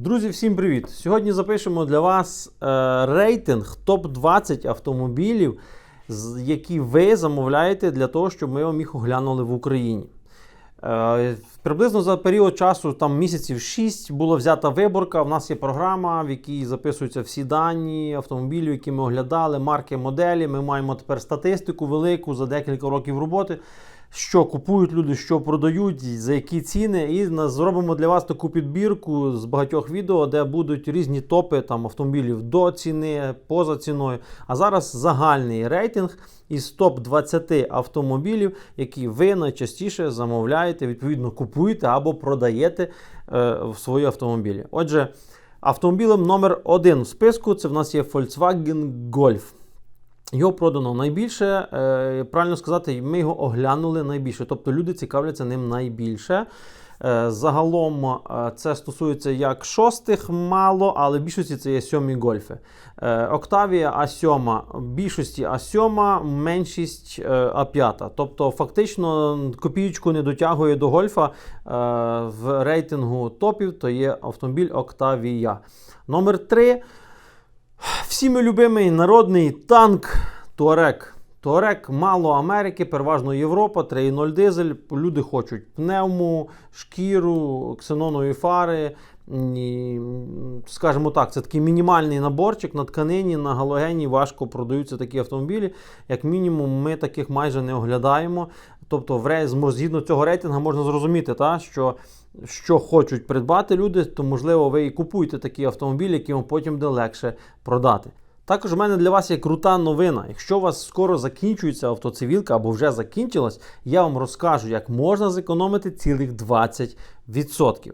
Друзі, всім привіт! Сьогодні запишемо для вас е, рейтинг топ-20 автомобілів, які ви замовляєте для того, щоб ми вам їх оглянули в Україні. Е, приблизно за період часу, там місяців 6, була взята виборка. У нас є програма, в якій записуються всі дані автомобілів, які ми оглядали, марки, моделі. Ми маємо тепер статистику велику за декілька років роботи. Що купують люди, що продають, за які ціни, і зробимо для вас таку підбірку з багатьох відео, де будуть різні топи там автомобілів до ціни, поза ціною. А зараз загальний рейтинг із топ-20 автомобілів, які ви найчастіше замовляєте, відповідно купуєте або продаєте е, в свої автомобілі. Отже, автомобілем номер один в списку це в нас є Volkswagen Golf. Його продано найбільше, е, правильно сказати, ми його оглянули найбільше. Тобто люди цікавляться ним найбільше. Е, загалом е, це стосується як шостих мало, але в більшості це є сьомі гольфи. Октавія А7, в більшості А7, меншість е, А5. Тобто, фактично копієчку не дотягує до гольфа в рейтингу топів, то є автомобіль Октавія. Номер 3. Всіми любимий народний танк Туарек. Туарек мало Америки, переважно Європа, 3.0 дизель. Люди хочуть пневму, шкіру, ксенонові фари. І, скажімо так, це такий мінімальний наборчик на тканині, на галогені важко продаються такі автомобілі. Як мінімум, ми таких майже не оглядаємо. Тобто, в згідно цього рейтингу можна зрозуміти, та, що що хочуть придбати люди, то можливо ви і купуєте такі автомобілі, які вам потім буде легше продати. Також в мене для вас є крута новина. Якщо у вас скоро закінчується автоцивілка або вже закінчилась, я вам розкажу, як можна зекономити цілих 20%.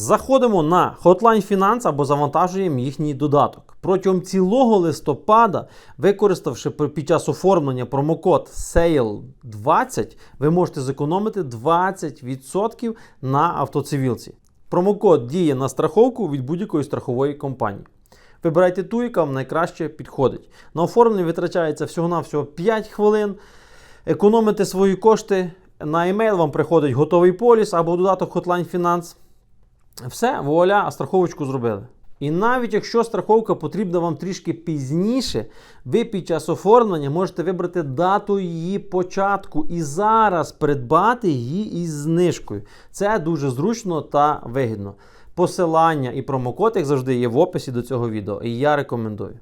Заходимо на Hotline Finance або завантажуємо їхній додаток. Протягом цілого листопада, використавши під час оформлення промокод SALE20, ви можете зекономити 20% на автоцивілці. Промокод діє на страховку від будь-якої страхової компанії. Вибирайте ту, яка вам найкраще підходить. На оформлення витрачається всього-навсього 5 хвилин. Економите свої кошти. На емейл вам приходить готовий поліс або додаток Hotline Finance. Все, вуаля, страховочку зробили. І навіть якщо страховка потрібна вам трішки пізніше, ви під час оформлення можете вибрати дату її початку і зараз придбати її із знижкою. Це дуже зручно та вигідно. Посилання і промокод, як завжди, є в описі до цього відео, і я рекомендую.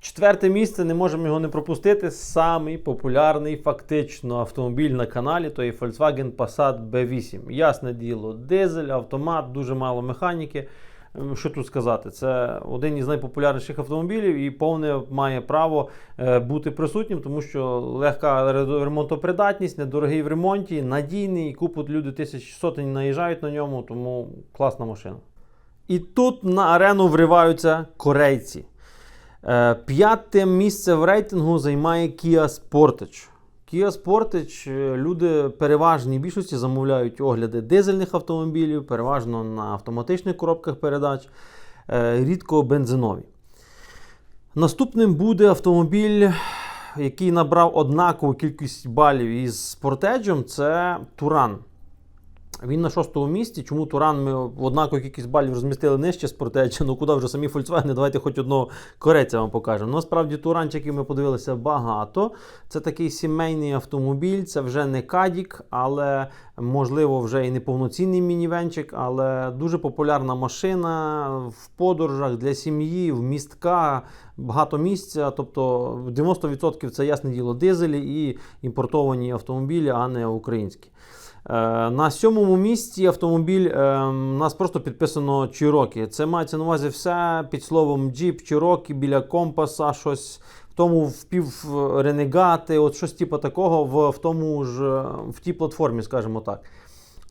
Четверте місце, не можемо його не пропустити. Самий популярний фактично автомобіль на каналі, то є Volkswagen Passat B8. Ясне діло, дизель, автомат, дуже мало механіки. Ем, Що тут сказати? Це один із найпопулярніших автомобілів і повне має право е, бути присутнім, тому що легка ремонтопридатність, недорогий в ремонті, надійний, купу люди тисяч сотень наїжджають на ньому, тому класна машина. І тут на арену вриваються корейці. Е, П'яте місце в рейтингу займає Kia Sportage. Kia Sportage е, люди переважній більшості замовляють огляди дизельних автомобілів, переважно на автоматичних коробках передач, е, рідко бензинові. Наступним буде автомобіль, який набрав однакову кількість балів із Спортеджем, це Туран. Він на шостому місці. Чому Туран ми в однакову кількість балів розмістили нижче Спортеджа? Ну куди вже самі Volkswagen, давайте хоч одного корейця вам покажемо. Насправді туранчиків ми подивилися багато. Це такий сімейний автомобіль, це вже не кадік, але можливо вже і не повноцінний мінівенчик, але дуже популярна машина в подорожах для сім'ї, в містка, багато місця. Тобто 90% це ясне діло дизелі і імпортовані автомобілі, а не українські. Е, На сьомому місці автомобіль е, нас просто підписано Чірокі. Це мається на увазі все під словом Jeep, Чірокі, біля компаса, щось в тому впів ренегати, от щось типу такого в, в тому ж е, в тій платформі, скажімо так.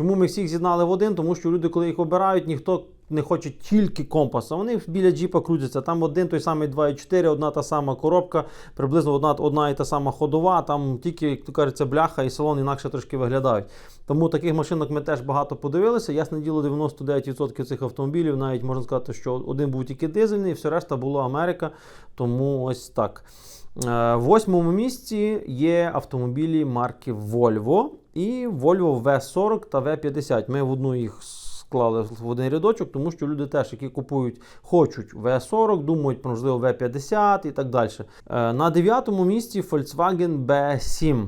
Чому ми всіх з'єднали в один? Тому що люди, коли їх обирають, ніхто не хоче тільки компаса. Вони біля джіпа крутяться. Там один той самий 2.4, одна та сама коробка, приблизно одна, одна і та сама ходова. Там тільки, як то кажеться, бляха і салон інакше трошки виглядають. Тому таких машинок ми теж багато подивилися. Ясне діло, 99% цих автомобілів, навіть можна сказати, що один був тільки дизельний, і все решта було Америка. Тому ось так. Е, В восьмому місці є автомобілі марки Volvo і Volvo V40 та V50. Ми в одну їх склали в один рядочок, тому що люди теж, які купують, хочуть V40, думають про можливо V50 і так далі. Е, На дев'ятому місці Volkswagen B7.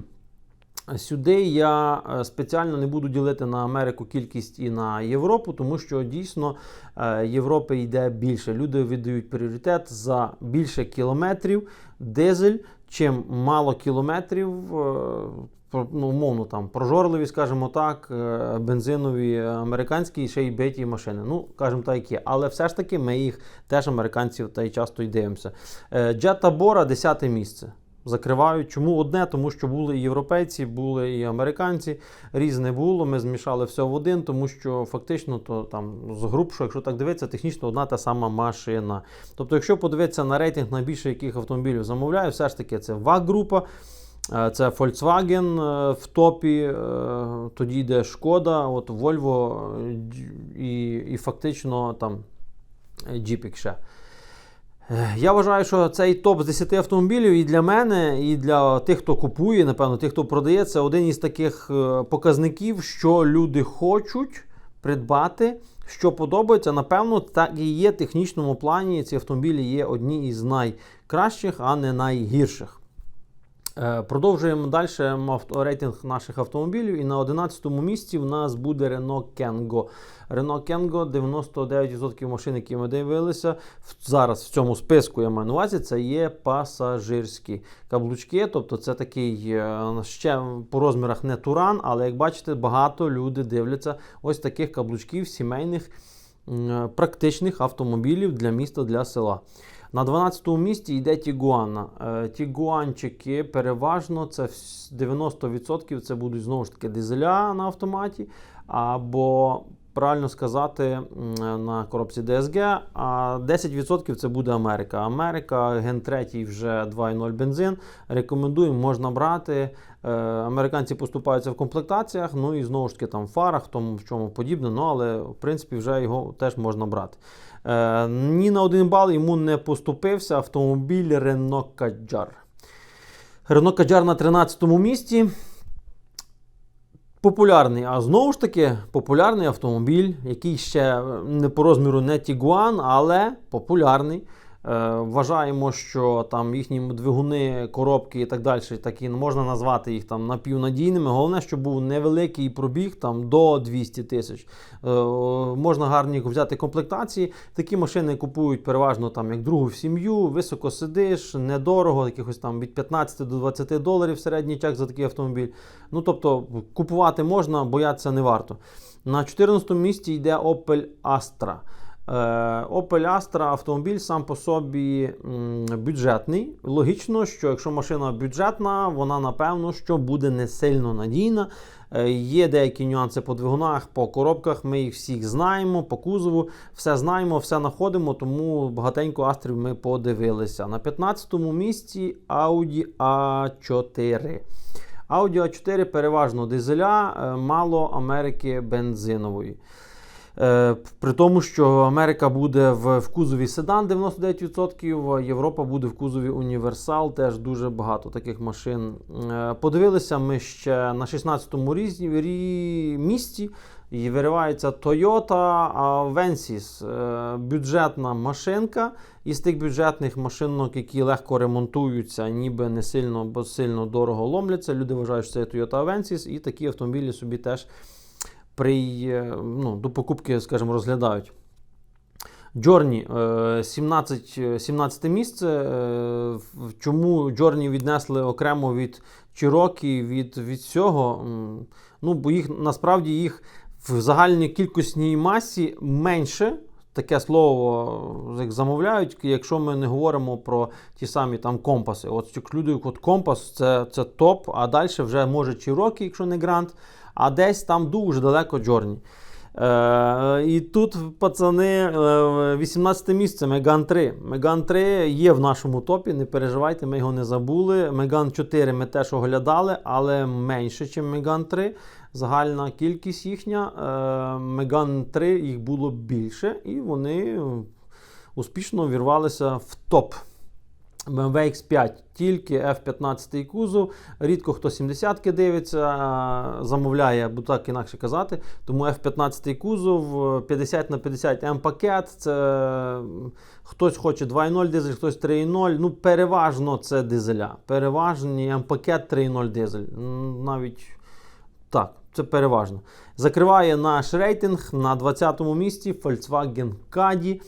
Сюди я е, спеціально не буду ділити на Америку кількість і на Європу, тому що дійсно е, Європи йде більше. Люди віддають пріоритет за більше кілометрів дизель, чим мало кілометрів. Ну, умовно там прожорливі, скажімо так, е, бензинові американські і ще й биті машини. Ну, кажемо так, є. Але все ж таки ми їх теж американців та й часто й дивимося. Е, Jetta Bora 10 місце закривають. Чому одне? Тому що були і європейці, були і американці. Різне було. Ми змішали все в один, тому що фактично то там з грубшого, якщо так дивитися, технічно одна та сама машина. Тобто, якщо подивитися на рейтинг найбільше яких автомобілів замовляю, все ж таки це ВАГ-група. Е, Це Volkswagen е, в топі, е, тоді йде Шкода, от Volvo і, і фактично там Jeep ще. Я вважаю, що цей топ з 10 автомобілів і для мене, і для тих, хто купує, напевно, тих, хто продає, це один із таких показників, що люди хочуть придбати, що подобається. Напевно, так і є в технічному плані. Ці автомобілі є одні із найкращих, а не найгірших. Е, Продовжуємо далі авто- рейтинг наших автомобілів. І на 11-му місці в нас буде Renault Kengo. Renault Kengo 99% машин, які ми дивилися. Зараз в цьому списку я маю на увазі, це є пасажирські каблучки. Тобто це такий е, ще по розмірах не туран, але як бачите, багато люди дивляться ось таких каблучків сімейних практичних автомобілів для міста, для села. На 12-му місці йде Тігуан. Е, Тігуанчики переважно це 90% це будуть знову ж таки дизеля на автоматі, або правильно сказати на коробці DSG, а 10% це буде Америка. Америка, ген 3 вже 2.0 бензин. Рекомендуємо, можна брати. Е, Американці поступаються в комплектаціях, ну і знову ж таки там в фарах, тому в чому подібне, ну але в принципі вже його теж можна брати. Е, ні на один бал йому не поступився автомобіль Renault Kadjar. Renault Kadjar на 13-му місці. Популярний, а знову ж таки, популярний автомобіль, який ще е, не по розміру не Тігуан, але популярний. Е, вважаємо, що там їхні двигуни, коробки і так далі, такі можна назвати їх там напівнадійними. Головне, щоб був невеликий пробіг там до 200 тисяч. Е, можна гарні взяти комплектації. Такі машини купують переважно там як другу в сім'ю, високо сидиш, недорого, якихось там від 15 до 20 доларів середній чек за такий автомобіль. Ну тобто купувати можна, боятися не варто. На 14 му місці йде Opel Astra. Е, Opel Astra автомобіль сам по собі бюджетний. Логічно, що якщо машина бюджетна, вона напевно що буде не сильно надійна. Е, Є деякі нюанси по двигунах, по коробках. Ми їх всіх знаємо, по кузову, все знаємо, все знаходимо, тому багатенько астрів ми подивилися. На 15-му місці Audi A4. Audi A4 переважно дизеля, е, мало Америки бензинової. Е, При тому, що Америка буде в, в кузові седан 99%, Європа буде в кузові універсал, теж дуже багато таких машин. Е, Подивилися ми ще на 16-му різні- рі- місці. І виривається Toyota Avensis, е, бюджетна машинка із тих бюджетних машинок, які легко ремонтуються, ніби не сильно, бо сильно дорого ломляться. Люди вважають, що це Toyota Avensis, і такі автомобілі собі теж при, е, ну, до покупки, скажімо, розглядають. Джорні 17, е, 17 місце. Е, Чому Джорні віднесли окремо від Чирокі, від, від всього? Ну, бо їх насправді їх в загальній кількісній масі менше. Таке слово як замовляють, якщо ми не говоримо про ті самі там компаси. От люди, от компас це, це топ, а далі вже може Чирокі, якщо не грант, а десь там дуже далеко Джорні. Е, і тут, пацани, е, 18 місце Меган 3. Меган 3 є в нашому топі, не переживайте, ми його не забули. Меган 4 ми теж оглядали, але менше, ніж Меган 3. Загальна кількість їхня. Е, Меган 3 їх було більше, і вони успішно вірвалися в топ. BMW X5 тільки F15 кузов. Рідко хто 70-ки дивиться, замовляє, буду так інакше казати. Тому F15 кузов, е, 50 на 50 М-пакет. Це хтось хоче 2.0 дизель, хтось 3.0. Ну, переважно це дизеля. Переважні М-пакет 3.0 дизель. Навіть так, це переважно. Закриває наш рейтинг на 20-му місці Volkswagen Caddy.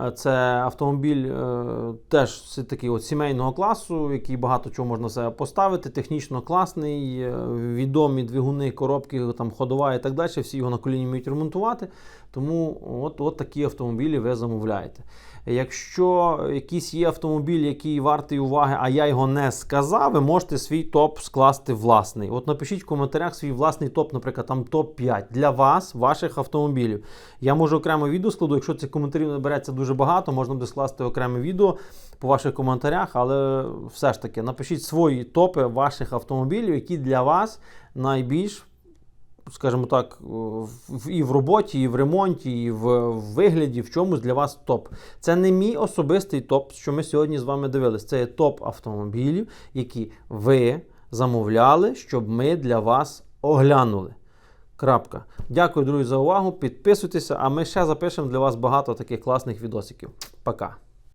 Е, Це автомобіль е, теж такий от сімейного класу, який багато чого можна себе поставити. Технічно класний, е, відомі двигуни, коробки, там ходова і так далі. Всі його на коліні вміють ремонтувати. Тому от, от такі автомобілі ви замовляєте. Якщо якийсь є автомобіль, який вартий уваги, а я його не сказав, ви можете свій топ скласти власний. От напишіть в коментарях свій власний топ, наприклад, там топ-5 для вас, ваших автомобілів. Я можу окремо відео складу. Якщо цих коментарів набереться дуже багато, можна буде скласти окреме відео по ваших коментарях, але все ж таки напишіть свої топи ваших автомобілів, які для вас найбільш скажімо так, в- і в роботі, і в ремонті, і в в вигляді, в чомусь для вас топ. Це не мій особистий топ, що ми сьогодні з вами дивились. Це є топ автомобілів, які ви замовляли, щоб ми для вас оглянули. Крапка. Дякую, друзі, за увагу. Підписуйтеся, а ми ще запишемо для вас багато таких класних відосиків. Пока.